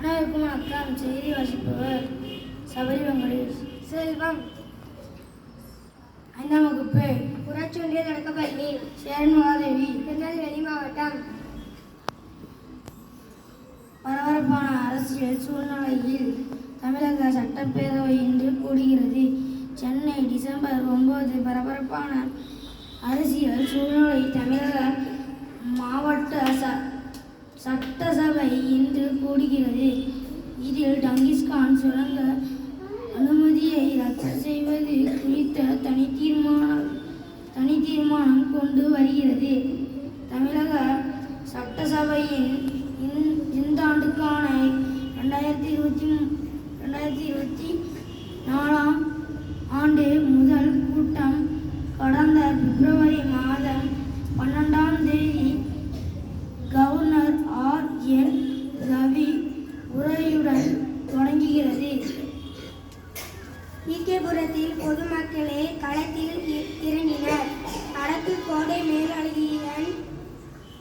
அனைவருக்கும் வணக்கம் செய்தி வாசிப்பவர் சபரி வெங்கடேஷ் செல்வம். ஐந்தாம் வகுப்பு. ஊராட்சி ஒன்றிய தொடக்கப்பள்ளி சேரன்மாதேவி திருநெல்வேலி மாவட்டம். பரபரப்பான அரசியல் சூழ்நிலையில் தமிழக சட்டப்பேரவை இன்று கூடுகிறது. சென்னை டிசம்பர் ஒன்பது பரபரப்பான அரசியல் சூழ்நிலை தமிழக இன்று இதில் டங்கிஸ்கான் சுரங்க அனுமதியை ரத்து செய்வது குறித்த தனி தீர்மானம் தனி தீர்மானம் கொண்டு வருகிறது. தமிழக சட்டசபையின் இந்த ஆண்டுக்கான ரெண்டாயிரத்தி இருபத்தி ரெண்டாயிரத்தி இருபத்தி நாலாம் உரையுடன் தொடங்குகிறது. ஈகேபுரத்தில் பொதுமக்களே களத்தில் இறங்கினர். வடக்கு கோடை மேலழகியன்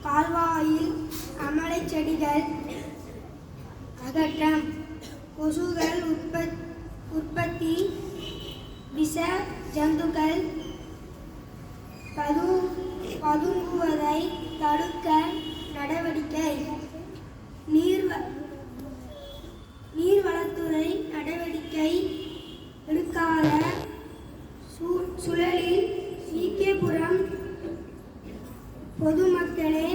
கால்வாயில் அமலை செடிகள் அகற்றம். கொசுகள் உற்பத் உற்பத்தி விஷ ஜந்துக்கள் பது பதுங்குவதை தடுக்க சுழலில் சீக்கியபுரம் பொதுமக்களே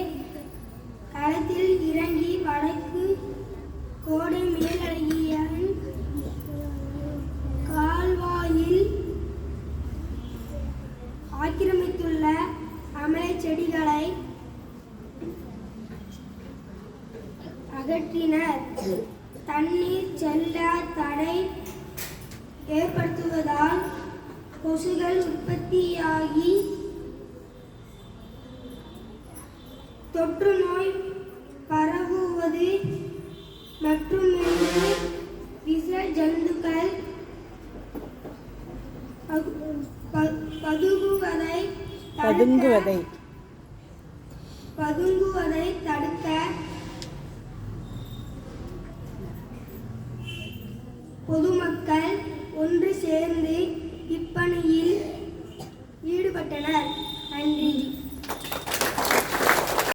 களத்தில் இறங்கி வடக்கு கோடை மேலழகியன் கால்வாயில் ஆக்கிரமித்துள்ள அமலை செடிகளை அகற்றினர். தண்ணீர் செல்ல தடை ஏற்படுத்துவதால் கொசுகள் உற்பத்தியாகி தொற்று நோய் பரவுவது மற்றும் விஷ ஜந்துக்கள் பதுங்குவதை பதுங்குவதை. பதுங்குவதை தடுக்க பொதுமக்கள் ஒன்று சேர்ந்து இப்பணியில் ஈடுபட்டனர்